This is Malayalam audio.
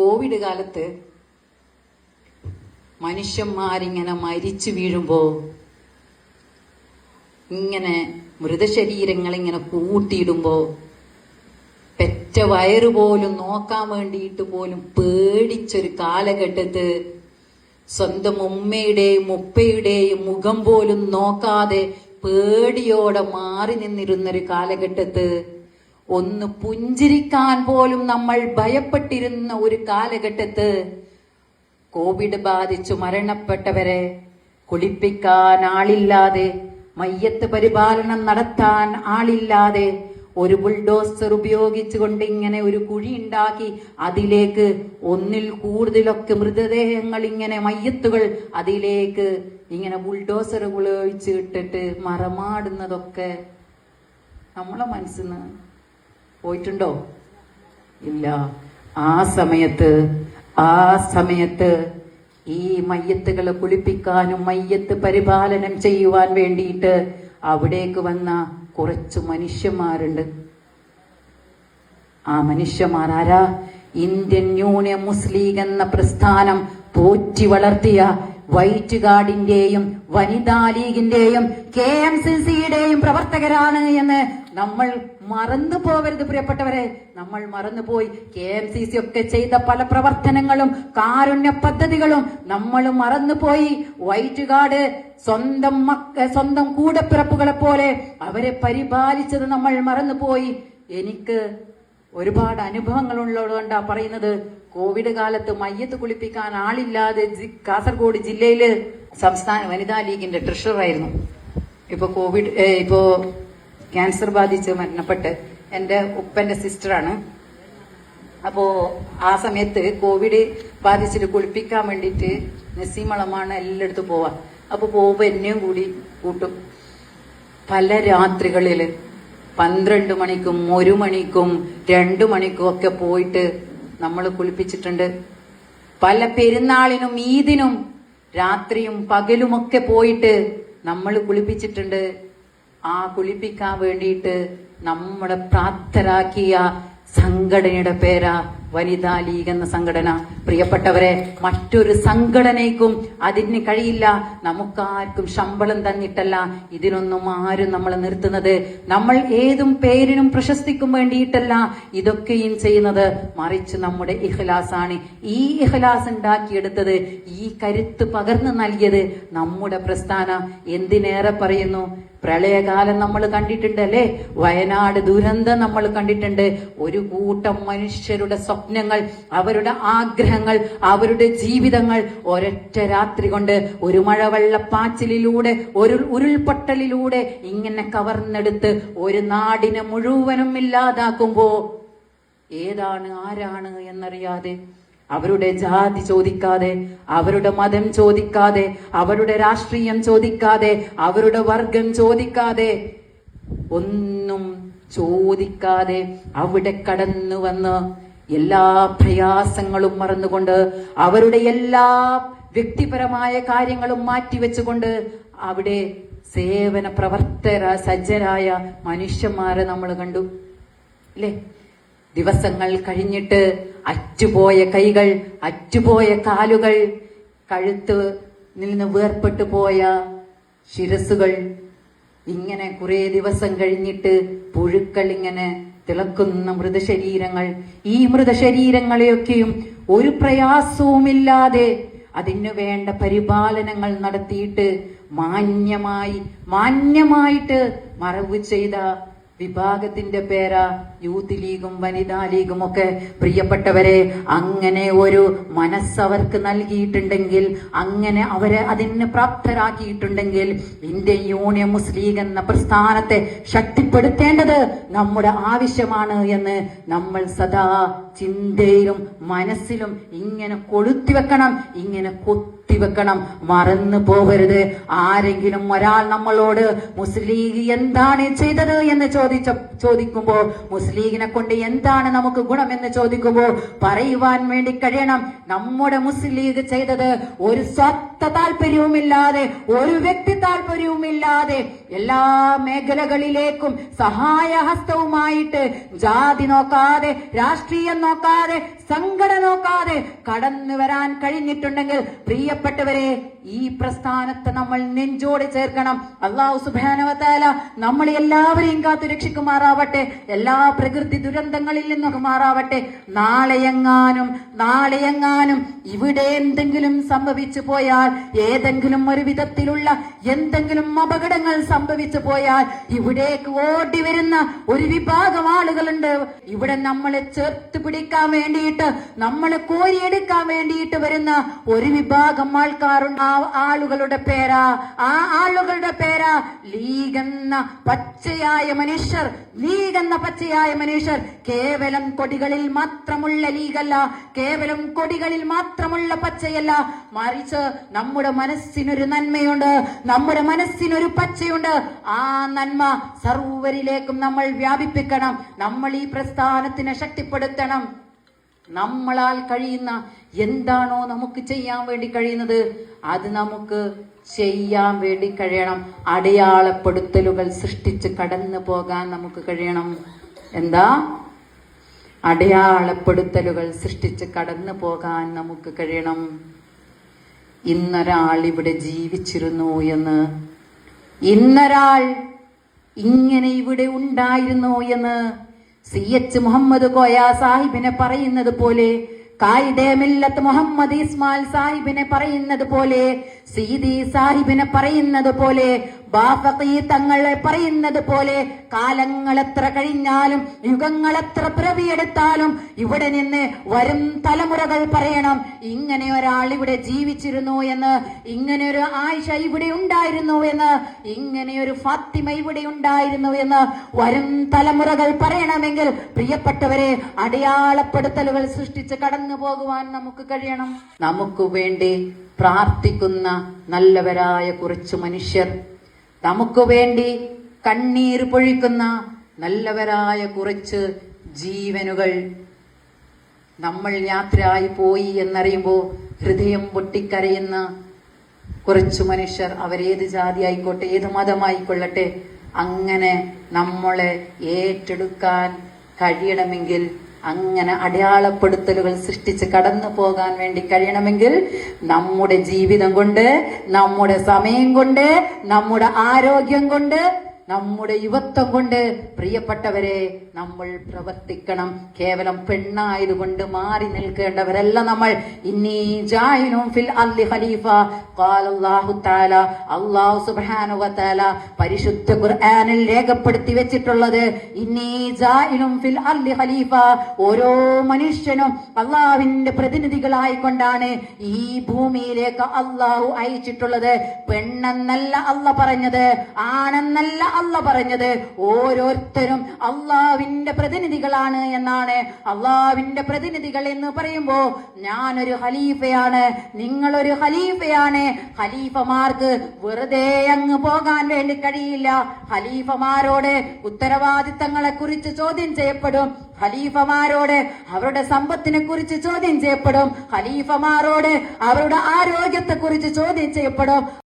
കോവിഡ് കാലത്ത് മനുഷ്യന്മാരിങ്ങനെ മരിച്ചു വീഴുമ്പോ ഇങ്ങനെ മൃതശരീരങ്ങൾ ഇങ്ങനെ കൂട്ടിയിടുമ്പോ പെറ്റ വയറ് പോലും നോക്കാൻ വേണ്ടിയിട്ട് പോലും പേടിച്ചൊരു കാലഘട്ടത്ത് സ്വന്തം ഉമ്മയുടെയും ഉപ്പയുടെയും മുഖം പോലും നോക്കാതെ പേടിയോടെ മാറി നിന്നിരുന്നൊരു കാലഘട്ടത്ത് ഒന്ന് പുഞ്ചിരിക്കാൻ പോലും നമ്മൾ ഭയപ്പെട്ടിരുന്ന ഒരു കാലഘട്ടത്ത് കോവിഡ് ബാധിച്ചു മരണപ്പെട്ടവരെ കുളിപ്പിക്കാൻ ആളില്ലാതെ മയ്യത്ത് പരിപാലനം നടത്താൻ ആളില്ലാതെ ഒരു ബുൾഡോസർ ഉപയോഗിച്ചുകൊണ്ട് ഇങ്ങനെ ഒരു കുഴി ഉണ്ടാക്കി അതിലേക്ക് ഒന്നിൽ കൂടുതലൊക്കെ മൃതദേഹങ്ങൾ ഇങ്ങനെ മയ്യത്തുകൾ അതിലേക്ക് ഇങ്ങനെ ബുൾഡോസർ ഉപയോഗിച്ച് ഇട്ടിട്ട് മറമാടുന്നതൊക്കെ നമ്മളെ മനസ്സിന്ന് പോയിട്ടുണ്ടോ? ഇല്ല. ആ സമയത്ത് ആ സമയത്ത് ഈ മയ്യത്തുകളെ കുളിപ്പിക്കാനും മയ്യത്ത് പരിപാലനം ചെയ്യുവാൻ വേണ്ടിയിട്ട് അവിടേക്ക് വന്ന കുറച്ച് മനുഷ്യന്മാരുണ്ട്. ആ മനുഷ്യന്മാർ ആരാ? ഇന്ത്യൻ യൂണിയൻ മുസ്ലിം എന്ന പ്രസ്ഥാനം പോറ്റി വളർത്തിയ വൈറ്റ് ഗാർഡിന്റെയും വനിതാ ലീഗിന്റെയും കെ എം സി സിയുടെയും പ്രവർത്തകരാണ് എന്ന് നമ്മൾ മറന്നു പോവരുത് പ്രിയപ്പെട്ടവരെ. നമ്മൾ മറന്നുപോയി കെ എം സി സി ഒക്കെ ചെയ്ത പല പ്രവർത്തനങ്ങളും കാരുണ്യ പദ്ധതികളും നമ്മൾ മറന്നുപോയി. വൈറ്റ് കാർഡ് സ്വന്തം മക്ക സ്വന്തം കൂടപ്പിറപ്പുകളെ പോലെ അവരെ പരിപാലിച്ചത് നമ്മൾ മറന്നുപോയി. എനിക്ക് ഒരുപാട് അനുഭവങ്ങൾ ഉള്ളതുകൊണ്ടാ പറയുന്നത്. കോവിഡ് കാലത്ത് മയ്യത്ത് കുളിപ്പിക്കാൻ ആളില്ലാതെ കാസർഗോഡ് ജില്ലയിൽ സംസ്ഥാന വനിതാ ലീഗിന്റെ ട്രഷറായിരുന്നു ഇപ്പൊ കോവിഡ് ഇപ്പോ ക്യാൻസർ ബാധിച്ച് മരണപ്പെട്ട് എന്റെ ഉപ്പന്റെ സിസ്റ്ററാണ് അപ്പോ ആ സമയത്ത് കോവിഡ് ബാധിച്ചിട്ട് കുളിപ്പിക്കാൻ വേണ്ടിയിട്ട് നസീമളമാണ് എല്ലായിടത്തും പോവാ. അപ്പൊ പോകുമ്പോ എന്നെയും കൂടി കൂട്ടും. പല രാത്രികളിൽ പന്ത്രണ്ട് മണിക്കും ഒരു മണിക്കും രണ്ടു മണിക്കും ഒക്കെ പോയിട്ട് നമ്മൾ കുളിപ്പിച്ചിട്ടുണ്ട്. പല പെരുന്നാളിനും ഈദിനും രാത്രിയും പകലുമൊക്കെ പോയിട്ട് നമ്മൾ കുളിപ്പിച്ചിട്ടുണ്ട്. ആ കുളിപ്പിക്കാൻ വേണ്ടിയിട്ട് നമ്മളെ പ്രാപ്തരാക്കിയ സംഘടനയുടെ പേരാ വനിതാ ലീഗ് എന്ന സംഘടന. പ്രിയപ്പെട്ടവരെ മറ്റൊരു സംഘടനയ്ക്കും അതിന് കഴിയില്ല. നമുക്കാർക്കും ശമ്പളം തന്നിട്ടല്ല. ഇതിനൊന്നും ആരും നമ്മളെ നിർത്തുന്നത്. നമ്മൾ ഏതും പേരിനും പ്രശസ്തിക്കും വേണ്ടിയിട്ടല്ല ഇതൊക്കെയും ചെയ്യുന്നത്. മറിച്ച് നമ്മുടെ ഇഖ്ലാസാണ്. ഈ ഇഹ്ലാസ് ഉണ്ടാക്കിയെടുത്തത് ഈ കരുത്ത് പകർന്നു നൽകിയത് നമ്മുടെ പ്രസ്ഥാന. എന്തിനേറെ പറയുന്നു? പ്രളയകാലം നമ്മൾ കണ്ടിട്ടുണ്ട് അല്ലേ? വയനാട് ദുരന്തം നമ്മൾ കണ്ടിട്ടുണ്ട്. ഒരു കൂട്ടം മനുഷ്യരുടെ സ്വപ്നങ്ങൾ അവരുടെ ആഗ്രഹങ്ങൾ അവരുടെ ജീവിതങ്ങൾ ഒരൊറ്റ രാത്രി കൊണ്ട് ഒരു മഴവെള്ളപ്പാച്ചിലിലൂടെ ഒരു ഉരുൾപൊട്ടലിലൂടെ ഇങ്ങനെ കവർന്നെടുത്ത് ഒരു നാടിനെ മുഴുവനും ഇല്ലാതാക്കുമ്പോ ഏതാണ് ആരാണ് എന്നറിയാതെ അവരുടെ ജാതി ചോദിക്കാതെ അവരുടെ മതം ചോദിക്കാതെ അവരുടെ രാഷ്ട്രീയം ചോദിക്കാതെ അവരുടെ വർഗം ചോദിക്കാതെ ഒന്നും ചോദിക്കാതെ അവിടെ കടന്നു വന്ന് എല്ലാ പ്രയാസങ്ങളും മറന്നുകൊണ്ട് അവരുടെ എല്ലാ വ്യക്തിപരമായ കാര്യങ്ങളും മാറ്റിവെച്ചുകൊണ്ട് അവിടെ സേവന പ്രവർത്തക സജ്ജരായ മനുഷ്യന്മാരെ നമ്മൾ കണ്ടു. അല്ലേ? ദിവസങ്ങൾ കഴിഞ്ഞിട്ട് അറ്റുപോയ കൈകൾ അറ്റുപോയ കാലുകൾ കഴുത്ത് നിന്ന് വേർപ്പെട്ടു പോയ ശിരസുകൾ ഇങ്ങനെ കുറേ ദിവസം കഴിഞ്ഞിട്ട് പുഴുക്കൾ ഇങ്ങനെ തിളക്കുന്ന മൃതശരീരങ്ങൾ ഈ മൃതശരീരങ്ങളെയൊക്കെയും ഒരു പ്രയാസവുമില്ലാതെ അതിനു വേണ്ട പരിപാലനങ്ങൾ നടത്തിയിട്ട് മാന്യമായി മാന്യമായിട്ട് മറവ് ചെയ്ത വിഭാഗത്തിന്റെ പേരാ യൂത്ത് ലീഗും വനിതാ ലീഗും ഒക്കെ പ്രിയപ്പെട്ടവരെ അങ്ങനെ ഒരു മനസ്സവർക്ക് നൽകിയിട്ടുണ്ടെങ്കിൽ അങ്ങനെ അവരെ അതിന് പ്രാപ്തരാക്കിയിട്ടുണ്ടെങ്കിൽ ഇന്ത്യൻ യൂണിയൻ മുസ്ലിം ലീഗ് എന്ന പ്രസ്ഥാനത്തെ ശക്തിപ്പെടുത്തേണ്ടത് നമ്മുടെ ആവശ്യമാണ് എന്ന് നമ്മൾ സദാ ചിന്തയിലും മനസ്സിലും ഇങ്ങനെ കൊളുത്തി വെക്കണം ഇങ്ങനെ കൊത്തി വെക്കണം. മറന്നു പോകരുത് ആരെങ്കിലും ഒരാൾ നമ്മളോട് മുസ്ലിം ലീഗ് എന്താണ് ചെയ്തത്? എന്ന് ചോദിച്ച ചോദിക്കുമ്പോൾ മുസ്ലിം ലീഗിനെ കൊണ്ട് എന്താണ് നമുക്ക് ഗുണമെന്ന് ചോദിക്കുമ്പോൾ പറയുവാൻ വേണ്ടി കഴിയണം. നമ്മുടെ മുസ്ലിം ലീഗ് ചെയ്തത് ഒരു സ്വത്ത താല്പര്യവുമില്ലാതെ ഒരു വ്യക്തി താല്പര്യവുമില്ലാതെ എല്ലാ മേഖലകളിലേക്കും സഹായഹസ്തവുമായിട്ട് ജാതി നോക്കാതെ രാഷ്ട്രീയം നോക്കാതെ സംഘടന നോക്കാതെ കടന്നു വരാൻ കഴിഞ്ഞിട്ടുണ്ടെങ്കിൽ പ്രിയപ്പെട്ടവരെ ഈ പ്രസ്ഥാനത്തെ നമ്മൾ നെഞ്ചോട് ചേർക്കണം. അള്ളാഹു സുബാനവത്താല നമ്മൾ എല്ലാവരെയും കാത്തു രക്ഷിക്കുമാറാവട്ടെ. എല്ലാ പ്രകൃതി ദുരന്തങ്ങളിൽ നിന്നും മാറാവട്ടെ. നാളെയെങ്ങാനും നാളെയെങ്ങാനും ഇവിടെ എന്തെങ്കിലും സംഭവിച്ചു പോയാൽ ഏതെങ്കിലും ഒരു വിധത്തിലുള്ള എന്തെങ്കിലും അപകടങ്ങൾ സംഭവിച്ചു പോയാൽ ഇവിടേക്ക് ഓടി വരുന്ന ഒരു വിഭാഗം ആളുകളുണ്ട്. ഇവിടെ നമ്മളെ ചേർത്ത് പിടിക്കാൻ വേണ്ടിയിട്ട് നമ്മളെ കോരിയെടുക്കാൻ വേണ്ടിയിട്ട് വരുന്ന ഒരു വിഭാഗം ആൾക്കാരുണ്ട്. ആ ആളുകളുടെ പേരാ ആ ആളുകളുടെ പേരാ ലീഗ് എന്ന പച്ചയായ മനുഷ്യർ ലീഗ് എന്ന പച്ചയായ മനുഷ്യർ. കേവലം കൊടികളിൽ മാത്രമുള്ള ലീഗല്ല കേവലം കൊടികളിൽ മാത്രമുള്ള പച്ചയല്ല. മറിച്ച് നമ്മുടെ മനസ്സിനൊരു നന്മയുണ്ട് നമ്മുടെ മനസ്സിനൊരു പച്ചയുണ്ട്. ആ നന്മ സർവരിലേക്കും നമ്മൾ വ്യാപിപ്പിക്കണം. നമ്മൾ ഈ പ്രസ്ഥാനത്തിനെ ശക്തിപ്പെടുത്തണം. നമ്മളാൽ കഴിയുന്ന എന്താണോ നമുക്ക് ചെയ്യാൻ വേണ്ടി കഴിയുന്നത് അത് നമുക്ക് ചെയ്യാൻ വേണ്ടി കഴിയണം. അടയാളപ്പെടുത്തലുകൾ സൃഷ്ടിച്ച് കടന്നു പോകാൻ നമുക്ക് കഴിയണം. എന്താ? അടയാളപ്പെടുത്തലുകൾ സൃഷ്ടിച്ച് കടന്നു പോകാൻ നമുക്ക് കഴിയണം. ഇന്നൊരാൾ ഇവിടെ ജീവിച്ചിരുന്നു എന്ന്. ഇന്നൊരാൾ ഇങ്ങനെ ഇവിടെ ഉണ്ടായിരുന്നു എന്ന്. സി എച്ച് മുഹമ്മദ് കോയ സാഹിബിനെ പറയുന്നത് പോലെ കായിദെ മില്ലത്ത് മുഹമ്മദ് ഇസ്മാൽ സാഹിബിനെ പറയുന്നത് പോലെ സീതി സാഹിബിനെ പറയുന്നത് പോലെ തങ്ങളെ പറയുന്നത് പോലെ കാലങ്ങൾ എത്ര കഴിഞ്ഞാലും യുഗങ്ങൾ എത്ര പിറവിയെടുത്താലും ഇവിടെ നിന്ന് വരും തലമുറകൾ പറയണം ഇങ്ങനെ ഒരാൾ ഇവിടെ ജീവിച്ചിരുന്നു എന്ന് ഇങ്ങനെ ഒരു ആയിഷ ഇവിടെ ഉണ്ടായിരുന്നു എന്ന് ഇങ്ങനെ ഒരു ഫാത്തിമ ഇവിടെ ഉണ്ടായിരുന്നു എന്ന് വരും തലമുറകൾ പറയണമെങ്കിൽ പ്രിയപ്പെട്ടവരെ അടയാളപ്പെടുത്തലുകൾ സൃഷ്ടിച്ച് കടന്നു പോകുവാൻ നമുക്ക് കഴിയണം. നമുക്ക് വേണ്ടി പ്രാർത്ഥിക്കുന്ന നല്ലവരായ കുറച്ച് മനുഷ്യർ. നമുക്ക് വേണ്ടി കണ്ണീർ പൊഴിക്കുന്ന നല്ലവരായ കുറച്ച് ജീവനുകൾ നമ്മൾ യാത്രയായി പോയി എന്നറിയുമ്പോൾ ഹൃദയം പൊട്ടിക്കരയുന്ന കുറച്ചു മനുഷ്യർ അവരേത് ജാതി ആയിക്കോട്ടെ ഏത് മതമായിക്കൊള്ളട്ടെ അങ്ങനെ നമ്മളെ ഏറ്റെടുക്കാൻ കഴിയണമെങ്കിൽ അങ്ങനെ അടയാളപ്പെടുത്തലുകൾ സൃഷ്ടിച്ച് കടന്നു പോകാൻ വേണ്ടി കഴിയണമെങ്കിൽ നമ്മുടെ ജീവിതം കൊണ്ട് നമ്മുടെ സമയം കൊണ്ട് നമ്മുടെ ആരോഗ്യം കൊണ്ട് നമ്മുടെ യുവത്വം കൊണ്ട് പ്രിയപ്പെട്ടവരെ നമ്മൾ പ്രവർത്തിക്കണം. കേവലം പെണ്ണായതുകൊണ്ട് മാറി നിൽക്കേണ്ടവരല്ല നമ്മൾ. ഫിൽ ഖലീഫ. ഖാലല്ലാഹു തആല അല്ലാഹു സുബ്ഹാനഹു പരിശുദ്ധ ഖുർആനിൽ രേഖപ്പെടുത്തി വെച്ചിട്ടുള്ളത്. ഫിൽ ഖലീഫ. ഓരോ മനുഷ്യനും അള്ളാഹുവിന്റെ പ്രതിനിധികളായി കൊണ്ടാണ് ഈ ഭൂമിയിലേക്ക് അള്ളാഹു അയച്ചിട്ടുള്ളത്. പെണ്ണെന്നല്ല അല്ല പറഞ്ഞത് ആണെന്നല്ല അല്ല പറഞ്ഞത്. ഓരോരുത്തരും അള്ളാവിന്റെ പ്രതിനിധികളാണ് എന്നാണ് അള്ളാവിന്റെ പ്രതിനിധികൾ എന്ന് പറയുമ്പോ ഞാനൊരു ഖലീഫയാണ് നിങ്ങളൊരു ഖലീഫയാണ്. ഖലീഫമാർക്ക് വെറുതെ അങ്ങ് പോകാൻ വേണ്ടി കഴിയില്ല. ഖലീഫമാരോട് ഉത്തരവാദിത്തങ്ങളെ കുറിച്ച് ചോദ്യം ചെയ്യപ്പെടും. ഖലീഫമാരോട് അവരുടെ സമ്പത്തിനെ കുറിച്ച് ചോദ്യം ചെയ്യപ്പെടും. ഖലീഫമാരോട് അവരുടെ ആരോഗ്യത്തെ കുറിച്ച് ചോദ്യം ചെയ്യപ്പെടും.